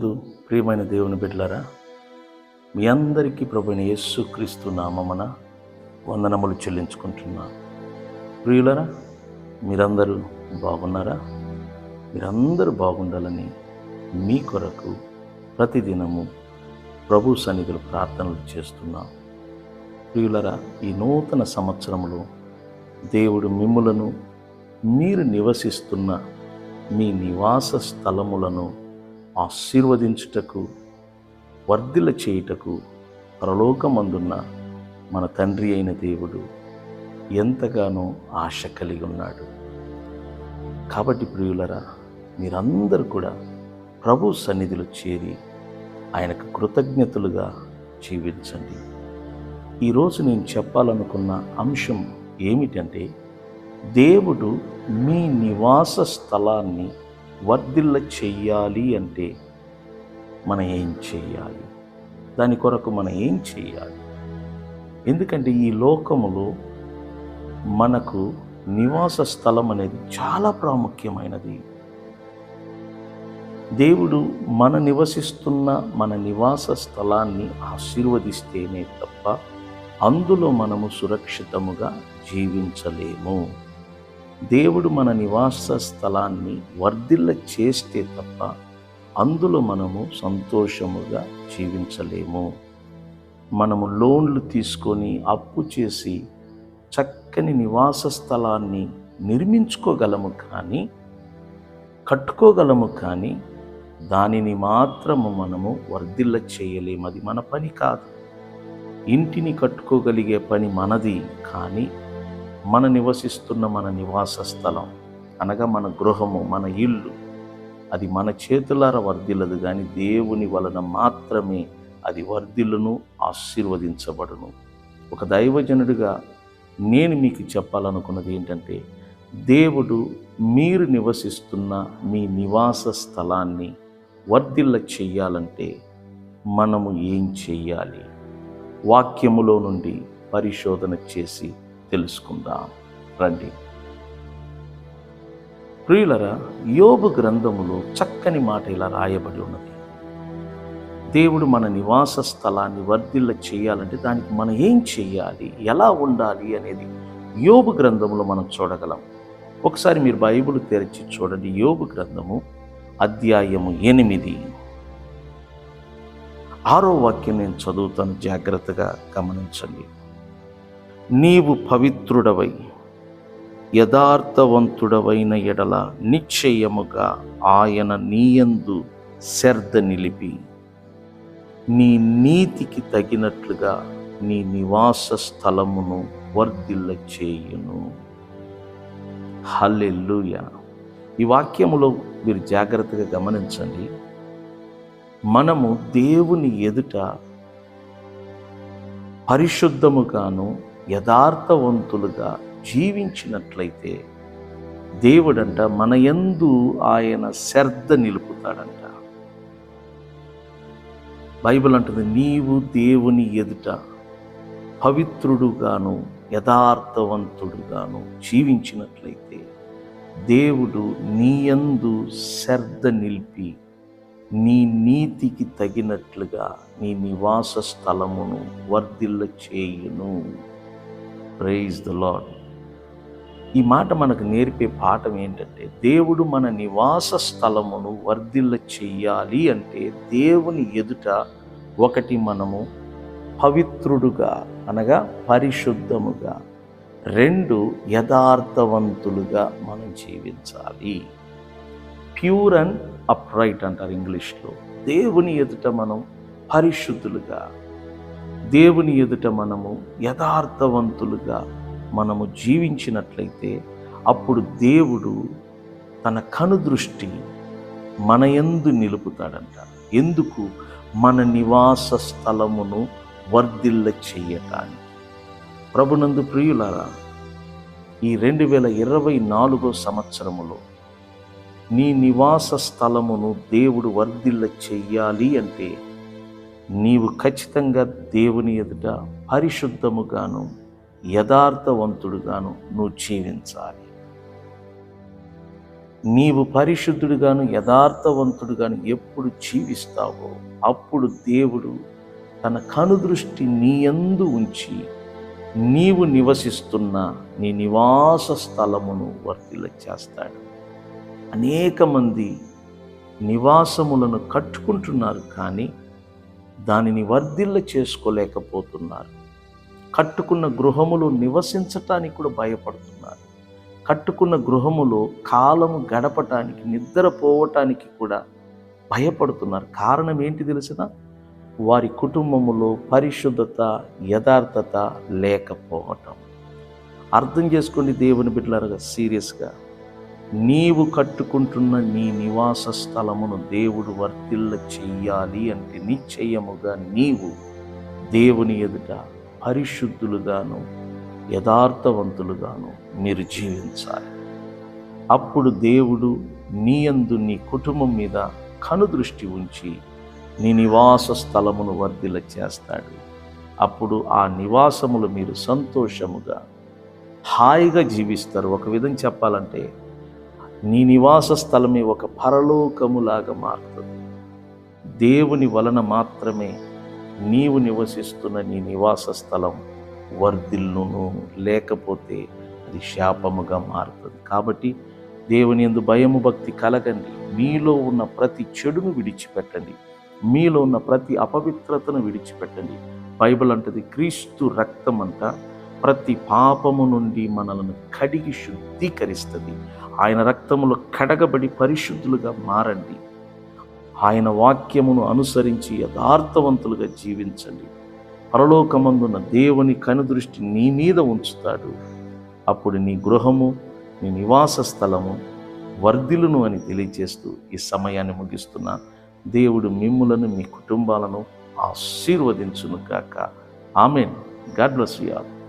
నందు ప్రియమైన దేవుని బిడ్డలారా మీ అందరికీ ప్రభుని యేసుక్రీస్తు నామమున వందనములు చెల్లించుకుంటున్నా. ప్రియులరా మీరందరూ బాగున్నారా? మీరందరూ బాగుండాలని మీ కొరకు ప్రతిదినము ప్రభు సన్నిధులు ప్రార్థనలు చేస్తున్నా. ప్రియులరా ఈ నూతన సంవత్సరంలో దేవుడు మిమ్ములను మీరు నివసిస్తున్న మీ నివాస స్థలములను ఆశీర్వదించుటకు వర్ధిల చేయుటకు పరలోకమందున్న మన తండ్రి అయిన దేవుడు ఎంతగానో ఆశ కలిగి ఉన్నాడు. కాబట్టి ప్రియులరా మీరందరూ కూడా ప్రభు సన్నిధిలో చేరి ఆయనకు కృతజ్ఞతలుగా జీవించండి. ఈరోజు నేను చెప్పాలనుకున్న అంశం ఏమిటంటే దేవుడు మీ నివాస స్థలాన్ని వర్ధిల్ల చెయ్యాలి అంటే మనం ఏం చెయ్యాలి? దాని కొరకు మనం ఏం చెయ్యాలి? ఎందుకంటే ఈ లోకములో మనకు నివాస స్థలం అనేది చాలా ప్రాముఖ్యమైనది. దేవుడు మన నివసిస్తున్న మన నివాస స్థలాన్ని ఆశీర్వదిస్తేనే తప్ప అందులో మనము సురక్షితముగా జీవించలేము. దేవుడు మన నివాస స్థలాన్ని వర్ధిల్ల చేస్తే తప్ప అందులో మనము సంతోషముగా జీవించలేము. మనము లోన్లు తీసుకొని అప్పు చేసి చక్కని నివాస స్థలాన్ని నిర్మించుకోగలము కానీ కట్టుకోగలము కానీ దానిని మాత్రము మనము వర్ధిల్ల చేయలేము. అది మన పని కాదు. ఇంటిని కట్టుకోగలిగే పని మనది కానీ మన నివసిస్తున్న మన నివాస స్థలం అనగా మన గృహము మన ఇల్లు. అది మన చేతులార వర్ధిల్లదు కానీ దేవుని వలన మాత్రమే అది వర్ధిల్లును ఆశీర్వదించబడును. ఒక దైవజనుడిగా నేను మీకు చెప్పాలనుకున్నది ఏంటంటే దేవుడు మీరు నివసిస్తున్న మీ నివాస స్థలాన్ని వర్ధిల్ల చెయ్యాలంటే మనము ఏం చెయ్యాలి? వాక్యములో నుండి పరిశోధన చేసి తెలుసుకుందాం. రండి. ప్రియులరా యోబు గ్రంథములో చక్కని మాట ఇలా రాయబడి ఉన్నది. దేవుడు మన నివాస స్థలాన్ని వర్ధిల్ల చేయాలంటే దానికి మనం ఏం చేయాలి? ఎలా ఉండాలి అనేది యోబు గ్రంథములో మనం చూడగలం. ఒకసారి మీరు బైబిల్ తెరిచి చూడండి. యోబు గ్రంథము అధ్యాయము ఎనిమిది. ఆరో వాక్యం నేను చదువుతాను. జాగ్రత్తగా గమనించండి. నీవు పవిత్రుడవై యథార్థవంతుడవైన ఎడల నిశ్చయముగా ఆయన నీయందు శ్రద్ధ నిలిపి నీ నీతికి తగినట్లుగా నీ నివాస స్థలమును వర్ధిల్ల చేయును హల్లెల్లుయ ఈ వాక్యములో మీరు జాగ్రత్తగా గమనించండి. మనము దేవుని ఎదుట పరిశుద్ధముగాను యథార్థవంతులుగా జీవించినట్లయితే దేవుడంట మన యందు ఆయన శ్రద్ధ నిలుపుతాడంట. బైబిల్ అంటుంది నీవు దేవుని ఎదుట పవిత్రుడుగాను యథార్థవంతుడుగాను జీవించినట్లయితే దేవుడు నీయందు శ్రద్ధ నిలిపి నీ నీతికి తగినట్లుగా నీ నివాస స్థలమును వర్ధిల్ల చేయును ప్రైజ్ ద లాడ్ ఈ మాట మనకు నేర్పే పాఠం ఏంటంటే దేవుడు మన నివాస స్థలమును వర్ధిల్ల చెయ్యాలి అంటే దేవుని ఎదుట ఒకటి మనము పవిత్రుడుగా అనగా పరిశుద్ధముగా రెండు యథార్థవంతులుగా మనం జీవించాలి. ప్యూర్ అండ్ అప్రైట్ అంటారు ఇంగ్లీష్లో. దేవుని ఎదుట మనం పరిశుద్ధులుగా దేవుని ఎదుట మనము యథార్థవంతులుగా మనము జీవించినట్లయితే అప్పుడు దేవుడు తన కనుదృష్టి మన ఎందు నిలుపుతాడంట. ఎందుకు? మన నివాస స్థలమును వర్ధిల్ల చెయ్యటానికి. ప్రభునందు ప్రియులారా ఈ రెండు వేల ఇరవై నాలుగో సంవత్సరములో నీ నివాస స్థలమును దేవుడు వర్ధిల్ల చెయ్యాలి అంటే నీవు ఖచ్చితంగా దేవుని ఎదుట పరిశుద్ధముగాను యథార్థవంతుడుగాను నువ్వు జీవించాలి. నీవు పరిశుద్ధుడుగాను యథార్థవంతుడుగాను ఎప్పుడు జీవిస్తావో అప్పుడు దేవుడు తన కనుదృష్టి నీయందు ఉంచి నీవు నివసిస్తున్న నీ నివాస స్థలమును వర్తిల్ల చేస్తాడు. అనేక మంది నివాసములను కట్టుకుంటున్నారు కానీ దానిని వర్ధిల్ల చేసుకోలేకపోతున్నారు. కట్టుకున్న గృహములో నివసించటానికి కూడా భయపడుతున్నారు. కట్టుకున్న గృహములో కాలము గడపటానికి నిద్రపోవటానికి కూడా భయపడుతున్నారు. కారణం ఏంటి తెలిసిన వారి కుటుంబములో పరిశుద్ధత యథార్థత లేకపోవటం. అర్థం చేసుకోండి దేవుని బిడ్డలారుగా సీరియస్గా. నీవు కట్టుకుంటున్న నీ నివాస స్థలమును దేవుడు వర్తిల్ల చెయ్యాలి అంటే నిశ్చయముగా నీవు దేవుని ఎదుట పరిశుద్ధులుగాను యథార్థవంతులుగాను మీరు జీవించాలి. అప్పుడు దేవుడు నీ యందు నీ కుటుంబం మీద కనుదృష్టి ఉంచి నీ నివాస స్థలమును వర్ధిల్ల చేస్తాడు. అప్పుడు ఆ నివాసములు మీరు సంతోషముగా హాయిగా జీవిస్తారు. ఒక విధం చెప్పాలంటే నీ నివాస స్థలమే ఒక పరలోకములాగా మారుతుంది. దేవుని వలన మాత్రమే నీవు నివసిస్తున్న నీ నివాస స్థలం వర్ధిల్లును లేకపోతే అది శాపముగా మారుతుంది. కాబట్టి దేవుని ఎందు భయము భక్తి కలగండి. మీలో ఉన్న ప్రతి చెడును విడిచిపెట్టండి. మీలో ఉన్న ప్రతి అపవిత్రతను విడిచిపెట్టండి. బైబిల్ అంటది క్రీస్తు రక్తం అంట ప్రతి పాపము నుండి మనలను కడిగి శుద్ధీకరిస్తుంది. ఆయన రక్తములో కడగబడి పరిశుద్ధులుగా మారండి. ఆయన వాక్యమును అనుసరించి యథార్థవంతులుగా జీవించండి. పరలోకమందున్న దేవుని కనుదృష్టి నీ మీద ఉంచుతాడు. అప్పుడు నీ గృహము నీ నివాస స్థలము వర్ధిలును అని తెలియజేస్తూ ఈ సమయాన్ని ముగిస్తున్నా. దేవుడు మిమ్ములను మీ కుటుంబాలను ఆశీర్వదించును గాక. Amen. God bless you all.